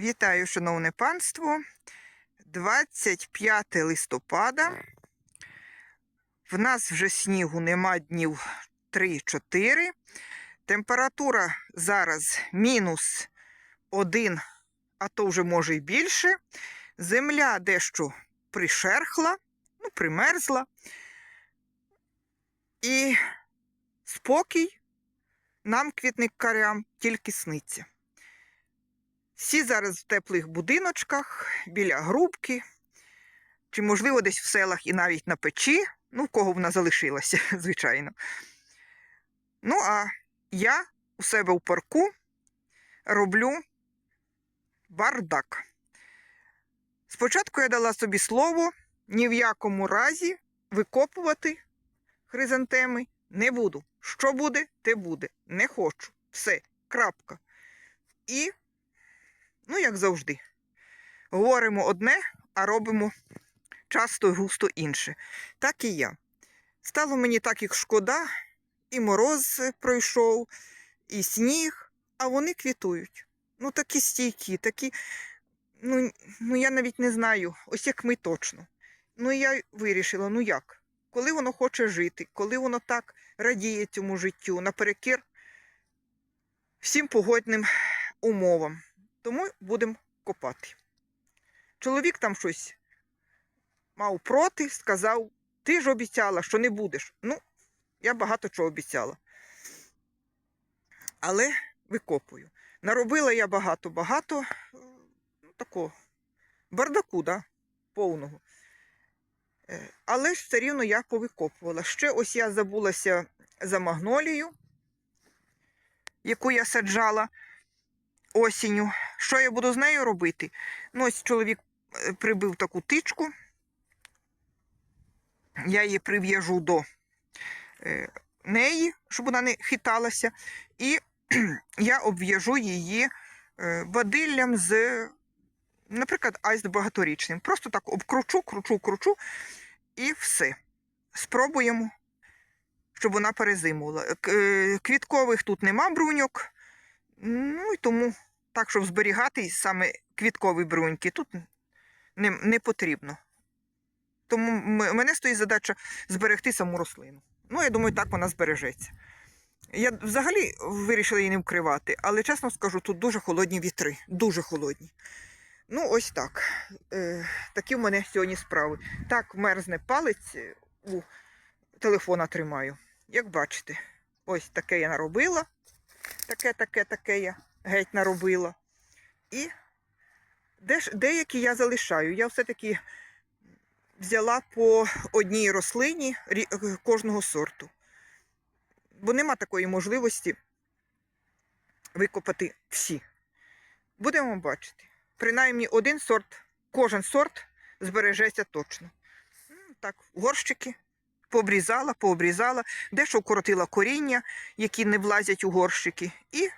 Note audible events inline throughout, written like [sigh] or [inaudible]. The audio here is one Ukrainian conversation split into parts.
Вітаю, шановне панство. 25 листопада. В нас вже снігу нема днів 3-4. Температура зараз мінус 1, а то вже може й більше. Земля дещо пришерхла, ну, примерзла. І спокій нам, квітникарям, тільки сниться. Всі зараз в теплих будиночках, біля грубки, чи, можливо, десь в селах і навіть на печі. Ну, в кого вона залишилася, [laughs] звичайно. Ну, а я у себе в парку роблю бардак. Спочатку я дала собі слово ні в якому разі викопувати хризантеми не буду. Що буде, те буде. Не хочу. Все, крапка. І Ну, як завжди. Говоримо одне, а робимо часто і густо інше. Так і я. Стало мені так їх шкода, і мороз пройшов, і сніг, а вони квітують. Ну, такі стійкі, такі. Ну, ну я навіть не знаю, ось як ми точно. Ну, я вирішила, ну як? Коли воно хоче жити, коли воно так радіє цьому життю, наперекір всім погодним умовам. Тому будемо копати. Чоловік там щось мав проти, сказав, ти ж обіцяла, що не будеш. Ну, я багато чого обіцяла. Але викопую. Наробила я багато-багато ну, такого бардаку, да, повного. Е, Але ж все рівно я повикопувала. Ще ось я забулася за магнолію, яку я саджала осінню. Що я буду з нею робити? Ну, ось чоловік е, прибив таку тичку. Я її прив'яжу до е, неї, щоб вона не хиталася. І [clears throat] я обв'яжу її е, бадиллям з, наприклад, айст багаторічним. Просто так обкручу, кручу, кручу і все. Спробуємо, щоб вона перезимувала. Квіткових тут нема бруньок. Ну і тому так, щоб зберігати саме квіткові бруньки, тут не, не потрібно. Тому м- мене стоїть задача зберегти саму рослину. Ну, я думаю, так вона збережеться. Я взагалі вирішила її не вкривати, але чесно скажу, тут дуже холодні вітри, дуже холодні. Ну, ось так. Е, такі в мене сьогодні справи. Так, мерзне палець е, у телефона тримаю. Як бачите, ось таке я наробила. Таке, таке, таке я геть наробила. І деякі я залишаю. Я все-таки взяла по одній рослині кожного сорту. Бо нема такої можливості викопати всі. Будемо бачити. Принаймні один сорт, кожен сорт збережеться точно. Так, горщики пообрізала, пообрізала, дещо вкоротила коріння, які не влазять у горщики, і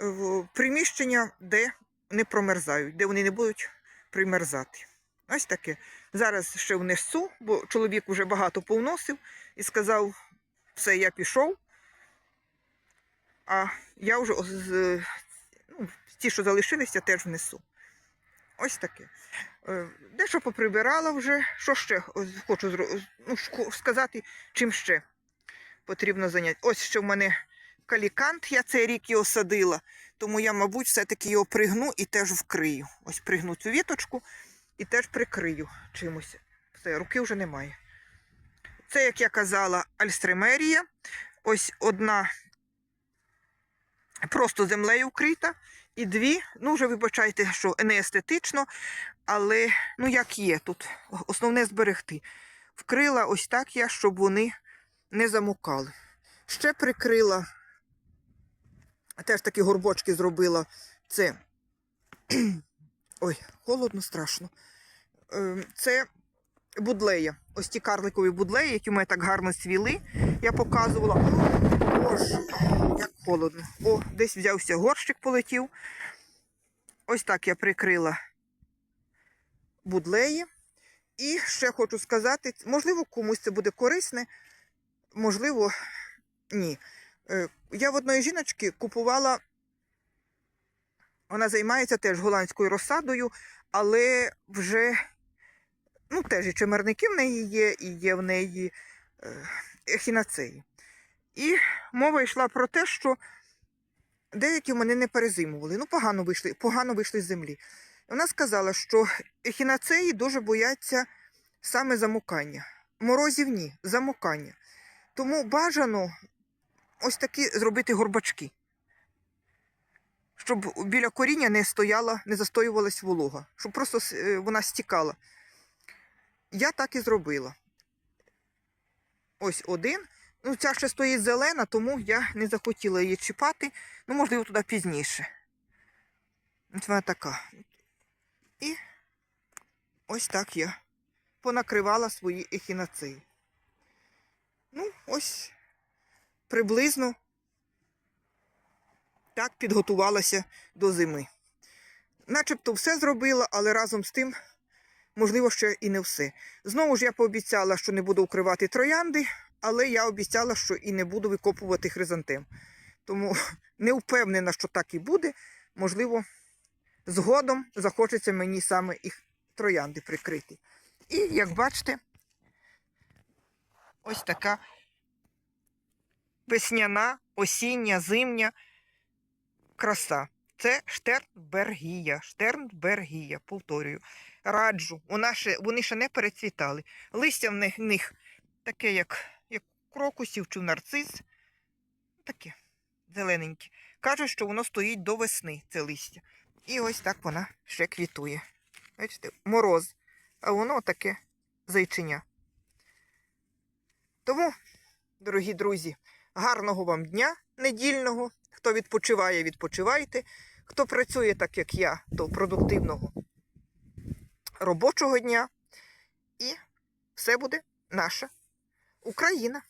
в приміщення, де не промерзають, де вони не будуть примерзати. Ось таке. Зараз ще внесу, бо чоловік вже багато повносив і сказав, все, я пішов. А я вже ну, ті, що залишилися, теж внесу. Ось таке. Е, Дещо поприбирала вже. Що ще хочу зро- ну, сказати, чим ще потрібно зайняти. Ось ще в мене калікант, я цей рік його садила, тому я, мабуть, все-таки його пригну і теж вкрию. Ось пригну цю віточку і теж прикрию чимось. Все, руки вже немає. Це, як я казала, альстремерія. Ось одна просто землею вкрита, і дві, ну вже вибачайте, що не естетично, але ну як є тут. Основне зберегти. Вкрила ось так я, щоб вони не замокали. Ще прикрила, теж такі горбочки зробила. Це. [clears throat] Ой, холодно, страшно. Ем, Це будлея. Ось ті карликові будлеї, які у мене так гарно свіли. Я показувала. Боже, як холодно. О, десь взявся горщик, полетів. Ось так я прикрила будлеї. І ще хочу сказати, можливо, комусь це буде корисне, можливо, ні. Е, Я в одної жіночки купувала Вона займається теж голландською розсадою, але вже ну, теж і чимерники в неї є, і є в неї е, ехінацеї. І мова йшла про те, що деякі в мене не перезимували. Ну, погано вийшли, погано вийшли з землі. Вона сказала, що ехінацеї дуже бояться саме замукання. Морозів ні, замукання. Тому бажано ось такі зробити горбачки, щоб біля коріння не стояла, не застоювалась волога, щоб просто е, вона стікала. Я так і зробила. Ось один. Ну, ця ще стоїть зелена, тому я не захотіла її чіпати. Ну, можливо, туди пізніше. Ось вона така. І ось так я понакривала свої ехінацеї. Ну, ось приблизно так підготувалася до зими. Начебто все зробила, але разом з тим, можливо, ще і не все. Знову ж я пообіцяла, що не буду укривати троянди, але я обіцяла, що і не буду викопувати хризантем. Тому [laughs] не впевнена, що так і буде. Можливо, згодом захочеться мені саме їх троянди прикрити. І, як бачите, ось така весняна, осіння, зимня краса. Це Штернбергія. Штернбергія, повторюю. Раджу. Вона ще, вони ще не перецвітали. Листя в них, в них таке, як, як крокусів чи нарцис. Таке зелененьке. Кажуть, що воно стоїть до весни, це листя. І ось так вона ще квітує. Бачите, мороз. А воно таке зайчиня. Тому, дорогі друзі, гарного вам дня недільного. Хто відпочиває, відпочивайте. Хто працює так, як я, то продуктивного робочого дня. І все буде наша Україна.